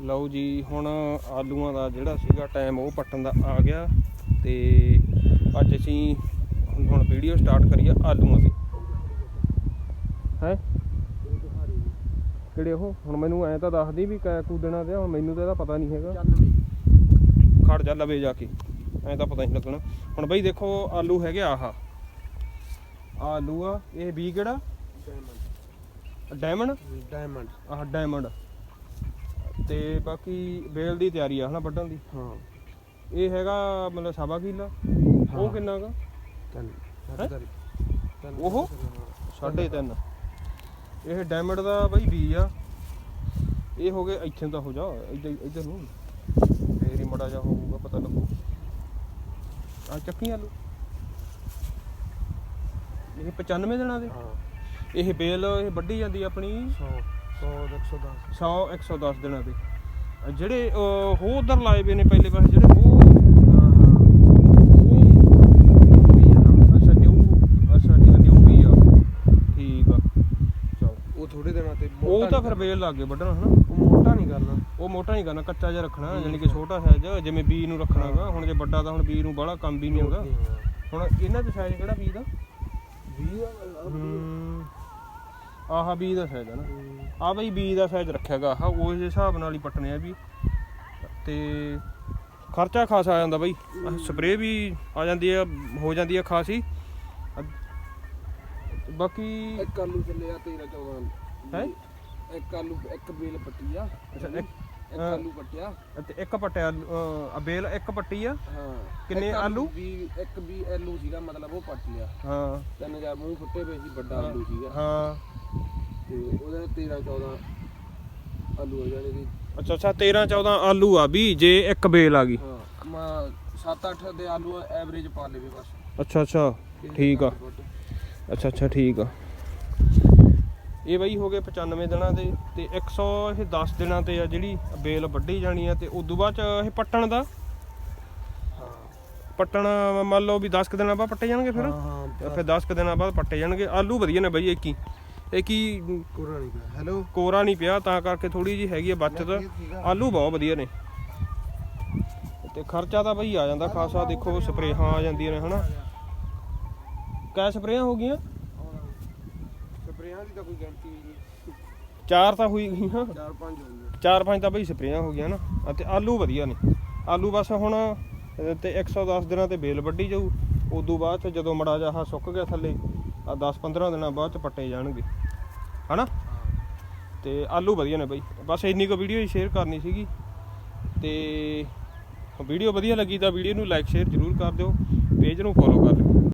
ਲਓ ਜੀ ਹੁਣ ਆਲੂਆਂ ਦਾ ਜਿਹੜਾ ਸੀਗਾ ਟਾਈਮ ਉਹ ਪੱਟਣ ਦਾ ਆ ਗਿਆ ਤੇ ਅੱਜ ਅਸੀਂ ਹੁਣ ਵੀਡੀਓ ਸਟਾਰਟ ਕਰੀਏ ਆਲੂਆਂ ਦੀ। ਹੈ? ਕਿਹੜੇ ਉਹ? ਹੁਣ ਮੈਨੂੰ ਐਂ ਤਾਂ ਦੱਸਦੀ ਵੀ ਕੈ ਕੂਦਣਾ ਤੇ ਹੁਣ ਮੈਨੂੰ ਤਾਂ ਇਹਦਾ ਪਤਾ ਨਹੀਂ ਹੈਗਾ। ਖੜ ਜਾ ਲਵੇ ਜਾ ਕੇ। ਐਂ ਤਾਂ ਪਤਾ ਨਹੀਂ ਲੱਗਣਾ। ਹੁਣ ਬਈ ਦੇਖੋ ਆਲੂ ਹੈਗੇ ਆਹ। ਆਲੂ ਆ ਇਹ ਬੀ ਕਿਹੜਾ? ਡਾਇਮੰਡ ਡਾਇਮੰਡ ਆਹ ਡਾਇਮੰਡ ਤੇ ਬਾਕੀ ਬੇਲ ਦੀ ਤਿਆਰੀ ਆ ਹਨਾ ਵੱਢਣ ਦੀ। ਹਾਂ। ਇਹ ਹੈਗਾ ਮਤਲਬ ਸਵਾ ਕਿੱਲਾ। ਉਹ। ਕਿੰਨਾ ਗਾ ਤਿੰਨ। ਹੈਂ? ਤਿੰਨ। ਉਹ? ਸਾਢੇ ਤਿੰਨ ਇਹ ਡਾਇਮੰਡ ਦਾ ਬਈ ਬੀ ਆ। ਇਹ ਹੋ ਗਏ ਇੱਥੇ ਦਾ ਹੋ ਜਾ ਇੱਧਰ ਇੱਧਰ ਨੂੰ। ਫੇਰ ਹੀ ਮੜਾ ਜਾ ਹੋਊਗਾ ਪਤਾ ਲੱਗੂ। ਆ ਚੱਕੀ ਆਲੂ। ਇਹ 95 ਦਿਨਾਂ ਦੇ? ਹਾਂ। ਇਹ ਬੇਲ ਇਹ ਵੱਢੀ ਜਾਂਦੀ ਆਪਣੀ? 100 100 110 100 110 ਦਿਨਾਂ ਦੇ। ਅਹ ਜਿਹੜੇ ਅਹ, ਹੋ ਉਧਰ ਲਾਏ ਵੇ ਨੇ ਪਹਿਲੇ ਪਾਸੇ ਜਿਹੜੇ ਉਹ ਹਾਂ ਹਾਂ ਉਹ ਥੋੜੇ ਦਿਨਾਂ ਤੇ ਉਹ ਫਿਰ ਬੇਲ ਲੱਗ ਗਏ ਵੱਢਣ ਹਨਾ? ਕਰਨਾ। ਉਹ ਮੋਟਾ ਨਹੀਂ ਕਰਨਾ। ਉਹ ਮੋਟਾ ਨਹੀਂ ਕਰਨਾ ਕੱਚਾ ਜਿਹਾ ਰੱਖਣਾ ਯਾਨੀ ਕਿ ਛੋਟਾ ਸਾਈਜ਼ ਜਿਵੇਂ ਬੀ ਨੂੰ ਰੱਖਣਾਗਾ ਹੁਣ ਜੇ ਵੱਡਾ ਤਾਂ ਹੁਣ ਬੀ ਨੂੰ ਬੜਾ ਕੰਮ ਵੀ ਨਹੀਂ ਹੁੰਦਾ ਹੁਣ ਇਹਨਾਂ ਦੇ ਸਾਈਜ਼ ਕਿਹੜਾ ਬੀ ਦਾ? 20 ਹੂੰ। ਆਹ ਬੀ ਦਾ ਸਾਈਜ਼ ਆ ਨਾ। ਆ ਬਈ ਬੀ ਦਾ ਸਾਈਜ਼ ਰੱਖਿਆਗਾ। ਆਹ ਉਸ ਦੇ ਹਿਸਾਬ ਨਾਲ ਹੀ ਪੱਟਣੇ ਆ ਵੀ ਤੇ ਖਰਚਾ ਖਾਸਾ ਆ ਜਾਂਦਾ ਬਈ। ਸਪਰੇਅ ਵੀ ਆ ਜਾਂਦੀ ਆ ਹੋ ਜਾਂਦੀ ਆ ਖਾਸੀ। ਬਾਕੀ ਇੱਕ ਆਲੂ ਚੱਲਿਆ 13 14 ਹੈਂ? ਇੱਕ ਆਲੂ ਇੱਕ ਬੇਲ ਪੱਟੀ ਆ। ਅੱਛਾ, ਇੱਕ- ਇੱਕ ਹਾਂ। ਆਲੂ ਪੱਟਿਆ। ਤੇ ਇੱਕ ਪੱਟਿਆ ਬੇਲ ਇੱਕ ਪੱਟੀ ਆ? ਹਾਂ। ਕਿੰਨੇ ਇੱਕ ਆਲੂ? ਵੀ ਇੱਕ ਵੀ ਆਲੂ ਸੀਗਾ ਮਤਲਬ ਉਹ ਪੱਟ ਲਿਆ। ਹਾਂ। ਤਿੰਨ ਹਜ਼ਾਰ ਮੂੰਹ ਫੁੱਟੇ ਪਏ ਸੀ ਵੱਡਾ ਆਲੂ ਸੀਗਾ। ਹਾਂ। ਤੇ ਉਹਦੇ 13 14 ਆਲੂ ਹੋ ਜਾਣੇ ਕਿ ਅੱਛਾ ਅੱਛਾ 13 14 ਆਲੂ ਆ ਵੀ ਜੇ ਇੱਕ ਬੇਲ ਆ ਗਈ। ਹਾਂ ਮੈਂ 7-8 ਦੇ ਆਲੂ ਐਵਰੇਜ ਪਾ ਲੇਵੇ ਬਸ। ਅੱਛਾ ਅੱਛਾ ਠੀਕ ਆ। ਅੱਛਾ ਅੱਛਾ ਠੀਕ ਆ। ਇਹ ਬਈ ਹੋ ਗਏ 95 ਦਿਨਾਂ ਦੇ ਤੇ 100 ਇਹ 10 ਦਿਨਾਂ ਤੇ ਆ ਜਿਹੜੀ ਬੇਲ ਵੱਢੀ ਜਾਣੀ ਆ ਤੇ ਉਦੋਂ ਬਾਅਦ ਚ ਇਹ ਪੱਟਣ ਦਾ? ਹਾਂ। ਪੱਟਣ ਮੰਨ ਲਓ ਵੀ 10 ਕੁ ਦਿਨਾਂ ਬਾਅਦ ਪੱਟੇ ਜਾਣਗੇ ਫਿਰ? ਹਾਂ ਤੇ ਫਿਰ 10 ਕੁ ਦਿਨਾਂ ਬਾਅਦ ਪੱਟੇ ਜਾਣਗੇ। ਆਲੂ ਵਧੀਆ ਨੇ ਬਈ ਇਹ ਕੀ ਇਹ ਕੀ ਕੋਰਾ ਨਹੀਂ ਪਿਆ। ਹੈਲੋ? ਕੋਰਾ ਨਹੀਂ ਪਿਆ ਤਾਂ ਕਰਕੇ ਥੋੜੀ ਜੀ ਹੈਗੀ ਆ ਬਚਤ। ਆਲੂ ਬਹੁਤ ਵਧੀਆ ਨੇ। ਤੇ ਖਰਚਾ ਤਾਂ ਬਈ ਆ ਜਾਂਦਾ ਖਾਸਾ ਦੇਖੋ ਸਪਰੇਹਾਂ ਆ ਜਾਂਦੀਆਂ ਨੇ ਹਨਾ? ਕੈ ਸਪਰੇਹਾਂ ਹੋ ਗਈਆਂ? ਸਪਰੇਆਂ ਦੀ ਤਾਂ ਕੋਈ ਗਿਣਤੀ ਨਹੀਂ। ਚਾਰ ਤਾਂ ਹੋਈ ਗਈਆਂ। ਚਾਰ ਪੰਜ ਹੋ ਗਏ ਚਾਰ ਪੰਜ ਤਾਂ ਬਈ ਸਪਰੇਆਂ ਹੋ ਗਈਆਂ ਨਾ। ਅਤੇ ਆਲੂ ਵਧੀਆ ਨੇ। ਆਲੂ ਬਸ ਹੁਣ ਤੇ 110 ਦਿਨਾਂ ਤੇ ਬੇਲ ਵੱਢੀ ਜਾਊ। ਉਦੋਂ ਬਾਅਦ ਚ ਜਦੋਂ ਮੜਾ ਜਾਹਾ ਸੁੱਕ ਗਿਆ ਥੱਲੇ ਆ 10 15 ਦਿਨਾਂ ਬਾਅਦ ਚ ਪੱਟੇ ਜਾਣਗੇ। ਹਨਾ? ਤੇ ਆਲੂ ਵਧੀਆ ਨੇ ਬਈ। ਬਸ ਇੰਨੀ ਕੁ ਵੀਡੀਓ ਹੀ ਸ਼ੇਅਰ ਕਰਨੀ ਸੀਗੀ। ਤੇ ਵੀਡੀਓ ਵਧੀਆ ਲੱਗੀ ਤਾਂ ਵੀਡੀਓ ਨੂੰ ਲਾਈਕ ਸ਼ੇਅਰ ਜ਼ਰੂਰ ਕਰ ਦਿਓ। ਪੇਜ ਨੂੰ ਫੋਲੋ ਕਰ ਲਿਓ